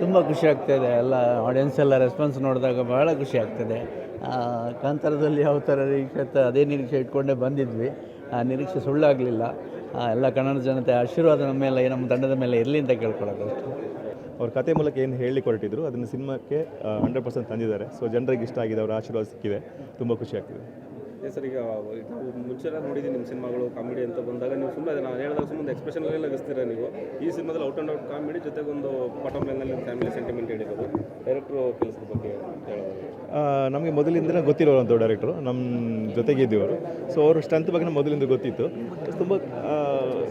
ತುಂಬ ಖುಷಿ ಆಗ್ತಾಯಿದೆ ಎಲ್ಲ ಆಡಿಯನ್ಸ್ ಎಲ್ಲ ರೆಸ್ಪಾನ್ಸ್ ನೋಡಿದಾಗ ಬಹಳ ಖುಷಿ ಆಗ್ತದೆ. ಆ, ಕಾಂತಾರದಲ್ಲಿ ಯಾವ ಥರ ನಿರೀಕ್ಷೆ ಅದೇ ನಿರೀಕ್ಷೆ ಇಟ್ಕೊಂಡೇ ಬಂದಿದ್ವಿ. ಆ ನಿರೀಕ್ಷೆ ಸುಳ್ಳಾಗಲಿಲ್ಲ. ಎಲ್ಲ ಕನ್ನಡ ಜನತೆ ಆಶೀರ್ವಾದ ನಮ್ಮ ಮೇಲೆ ನಮ್ಮ ತಂಡದ ಮೇಲೆ ಇರಲಿ ಅಂತ ಕೇಳ್ಕೊಳ್ಳೋದು ಅಷ್ಟೇ. ಅವ್ರ ಕತೆ ಮೂಲಕ ಏನು ಹೇಳಿ ಕೊರಟಿದ್ರು ಅದನ್ನು ಸಿನಿಮಾಕ್ಕೆ ಹಂಡ್ರೆಡ್ ಪರ್ಸೆಂಟ್ ತಂದಿದ್ದಾರೆ. ಸೊ ಜನರಿಗೆ ಇಷ್ಟ ಆಗಿದೆ ಅವರ ಆಶೀರ್ವಾದ ಸಿಕ್ಕಿದೆ. ತುಂಬ ಖುಷಿ ಆಗ್ತಿದೆ. ಸರ್ ಈಗ ನಾವು ನೋಡಿದ್ದೀನಿ ನಿಮ್ಮ ಸಿನಿಮಾಗಳು, ಕಾಮಿಡಿ ಅಂತ ಬಂದಾಗ. ನೀವು ಸುಮ್ಮನೆ ನಾನು ಹೇಳಿದಾಗ ಸುಮ್ಮನೆ ಎಕ್ಸ್ಪ್ರೆಷನ್ ಎಲ್ಲ ನಗಿಸ್ತೀರಾ ನೀವು? ಈ ಸಿನಿಮಾದಲ್ಲಿ ಔಟ್ ಆ್ಯಂಡ್ ಔಟ್ ಕಾಮಿಡಿ ಜೊತೆಗೊಂದು ಬಾಟಮ್ ಲೈನಲ್ಲಿ ಫ್ಯಾಮಿಲಿ ಸೆಂಟಿಮೆಂಟ್ ಹೇಳಿರೋದು. ಡೈರೆಕ್ಟ್ರು ಕೆಲಸದ ಬಗ್ಗೆ ಹೇಳೋದು ನಮಗೆ ಮೊದಲಿಂದ ಅಂತ ಡೈರೆಕ್ಟ್ರು ನಮ್ಮ ಜೊತೆಗೆ ಇದ್ದವರು ಸೊ ಅವರು ಸ್ಟ್ರೆಂತ್ ಬಗ್ಗೆ ಮೊದಲಿಂದ ಗೊತ್ತಿತ್ತು. ತುಂಬ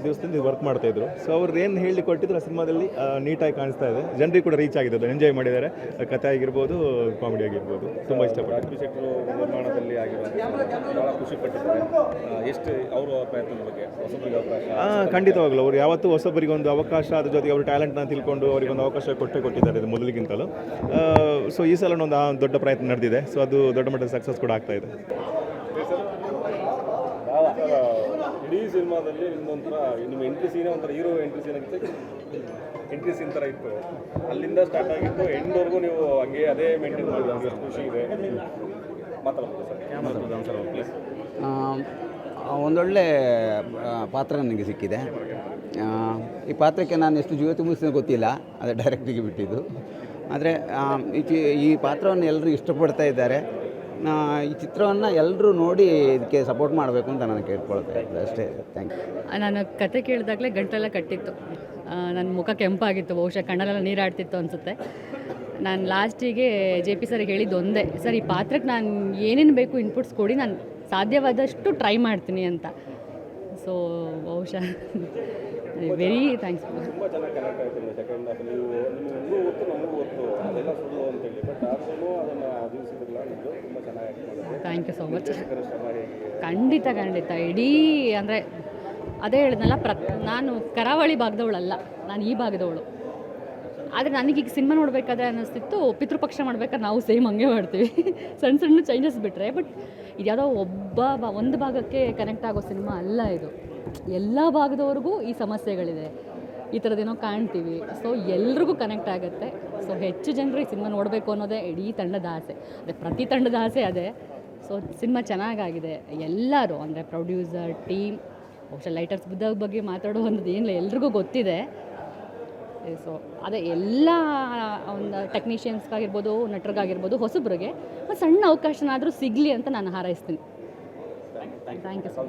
ದಿವಸದಿಂದ ವರ್ಕ್ ಮಾಡ್ತಾಯಿದ್ರು ಸೊ ಅವ್ರು ಏನು ಹೇಳಿ ಕೊಟ್ಟಿದ್ರು ಆ ಸಿನಿಮಾದಲ್ಲಿ ನೀಟಾಗಿ ಕಾಣಿಸ್ತಾ ಇದೆ. ಜನರಿಗೆ ಕೂಡ ರೀಚ್ ಆಗಿದೆ. ಎಂಜಾಯ್ ಮಾಡಿದ್ದಾರೆ. ಕತೆ ಆಗಿರ್ಬೋದು ಕಾಮಿಡಿ ಆಗಿರ್ಬೋದು. ತುಂಬ ಇಷ್ಟಪಟ್ಟು ಶೆಟ್ಟರು ನಿರ್ಮಾಣದಲ್ಲಿ ಭಾಳ ಖುಷಿ ಪಟ್ಟಿದ್ದಾರೆ. ಎಷ್ಟು ಅವರ ಪ್ರಯತ್ನದ ಬಗ್ಗೆ ಹೊಸಬರಿಗೆ ಅವಕಾಶ ಖಂಡಿತವಾಗ್ಲೂ. ಅವ್ರು ಯಾವತ್ತೂ ಹೊಸಬರಿಗೆ ಒಂದು ಅವಕಾಶ ಅದ್ರ ಜೊತೆಗೆ ಅವ್ರ ಟ್ಯಾಲೆಂಟ್ನ ತಿಳ್ಕೊಂಡು ಅವರಿಗೆ ಒಂದು ಅವಕಾಶ ಕೊಟ್ಟೆ ಕೊಟ್ಟಿದ್ದಾರೆ ಇದು ಮೊದಲಿಗಿಂತಲೂ. ಸೊ ಈ ಸಲ ಒಂದು ದೊಡ್ಡ ಪ್ರಯತ್ನ ನಡೆದಿದೆ. ಸೊ ಅದು ದೊಡ್ಡ ಮಟ್ಟದ ಸಕ್ಸಸ್ ಕೂಡ ಆಗ್ತಾ ಇದೆ ಇಡೀ ಸಿನಿಮಾದಲ್ಲಿ ನಿಮ್ಮೊಂಥರ ನಿಮ್ಮ ಎಂಟ್ರಿ ಸೀನ್ ಒಂಥರ ಹೀರೋ ಎಂಟ್ರಿ ಸೀನ್ ಆಗಿತ್ತು. ಎಂಟ್ರಿ ಸೀನ್ ಥರ ಇತ್ತು. ಅಲ್ಲಿಂದ ಸ್ಟಾರ್ಟ್ ಆಗಿತ್ತು. ಎಂಡ್ವರೆಗೂ ನೀವು ಹಂಗೆ ಅದೇ ಮೇಂಟೈನ್ ಮಾಡಿದ್ರೆ ಖುಷಿ ಇದೆ. ಮಾತಾಡ್ಬೋದು ಸರ್. ಸರ್ ಪ್ಲೀಸ್ ಆ, ಒಂದೊಳ್ಳೆ ಪಾತ್ರ ನನಗೆ ಸಿಕ್ಕಿದೆ. ಆ, ಈ ಪಾತ್ರಕ್ಕೆ ನಾನು ಎಷ್ಟು ಜೀವ ತುಂಬಿಸಿದ ಗೊತ್ತಿಲ್ಲ. ಅದು ಡೈರೆಕ್ಟಿಗೆ ಬಿಟ್ಟಿದ್ದು. ಆದರೆ ಈ ಚಿ ಈ ಪಾತ್ರವನ್ನು ಎಲ್ಲರೂ ಇಷ್ಟಪಡ್ತಾ ಇದ್ದಾರೆ. ಈ ಚಿತ್ರವನ್ನು ಎಲ್ಲರೂ ನೋಡಿ ಇದಕ್ಕೆ ಸಪೋರ್ಟ್ ಮಾಡಬೇಕು ಅಂತ ನಾನು ಕೇಳ್ಕೊಳ್ತೇನೆ ಅಷ್ಟೇ. ಥ್ಯಾಂಕ್ ಯು ನಾನು ಕತೆ ಕೇಳಿದಾಗಲೇ ಗಂಟೆಲ್ಲ ಕಟ್ಟಿತ್ತು. ನನ್ನ ಮುಖ ಕೆಂಪಾಗಿತ್ತು ಬಹುಶಃ ಕಣ್ಣಲ್ಲೆಲ್ಲ ನೀರಾಡ್ತಿತ್ತು ಅನಿಸುತ್ತೆ. ನಾನು ಲಾಸ್ಟಿಗೆ ಜೆ ಪಿ ಸರ್ಗೆ ಹೇಳಿದ್ದು ಒಂದೇ ಸರ್ ಈ ಪಾತ್ರಕ್ಕೆ ನಾನು ಏನೇನು ಬೇಕು ಇನ್ಪುಟ್ಸ್ ಕೊಡಿ ನಾನು ಸಾಧ್ಯವಾದಷ್ಟು ಟ್ರೈ ಮಾಡ್ತೀನಿ ಅಂತ. ಸೊ ಬಹುಶಃ very thanks thank you so much ಖಂಡಿತ ಖಂಡಿತ. ಇಡೀ ಅಂದರೆ ಅದೇ ಹೇಳಿದ್ನಲ್ಲ, ಪ್ರ ನಾನು ಕರಾವಳಿ ಭಾಗದವಳಲ್ಲ ನಾನು ಈ ಭಾಗದವಳು. ಆದರೆ ನನಗೀಗ ಸಿನಿಮಾ ನೋಡಬೇಕಾದ್ರೆ ಅನ್ನಿಸ್ತಿತ್ತು, ಪಿತೃಪಕ್ಷ ಮಾಡ್ಬೇಕಾದ್ರೆ ನಾವು ಸೇಮ್ ಹಂಗೆ ಮಾಡ್ತೀವಿ. ಸಣ್ಣ ಸಣ್ಣ ಚೇಂಜಸ್ ಬಿಟ್ಟರೆ ಬಟ್ ಇದು ಯಾವುದೋ ಒಬ್ಬ ಒಂದು ಭಾಗಕ್ಕೆ ಕನೆಕ್ಟ್ ಆಗೋ ಸಿನಿಮಾ ಅಲ್ಲ ಇದು. ಎಲ್ಲ ಭಾಗದವ್ರಿಗೂ ಈ ಸಮಸ್ಯೆಗಳಿದೆ. ಈ ಥರದ್ದೇನೋ ಕಾಣ್ತೀವಿ. ಸೊ ಎಲ್ರಿಗೂ ಕನೆಕ್ಟ್ ಆಗುತ್ತೆ. ಸೊ ಹೆಚ್ಚು ಜನರು ಈ ಸಿನಿಮಾ ನೋಡಬೇಕು ಅನ್ನೋದೇ ಇಡೀ ತಂಡದ ಆಸೆ. ಅದೇ ಪ್ರತಿ ತಂಡದ ಆಸೆ ಅದೇ. ಸೊ ಸಿನಿಮಾ ಚೆನ್ನಾಗಾಗಿದೆ. ಎಲ್ಲರೂ, ಅಂದರೆ ಪ್ರೊಡ್ಯೂಸರ್ ಟೀಮ್ ಬಹುಶಃ ಲೈಟರ್ಸ್ ಬುದ್ಧ ಬಗ್ಗೆ ಮಾತಾಡುವಂಥದ್ದು ಏನಿಲ್ಲ ಎಲ್ರಿಗೂ ಗೊತ್ತಿದೆ. ಸೊ ಅದೇ ಎಲ್ಲ, ಒಂದು ಟೆಕ್ನಿಷಿಯನ್ಸ್ಗಾಗಿರ್ಬೋದು ನಟರಿಗಾಗಿರ್ಬೋದು, ಹೊಸಬ್ರಿಗೆ ಒಂದು ಸಣ್ಣ ಅವಕಾಶನಾದರೂ ಸಿಗಲಿ ಅಂತ ನಾನು ಹಾರೈಸ್ತೀನಿ. Thank you so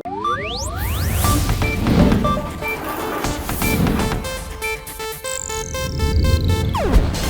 much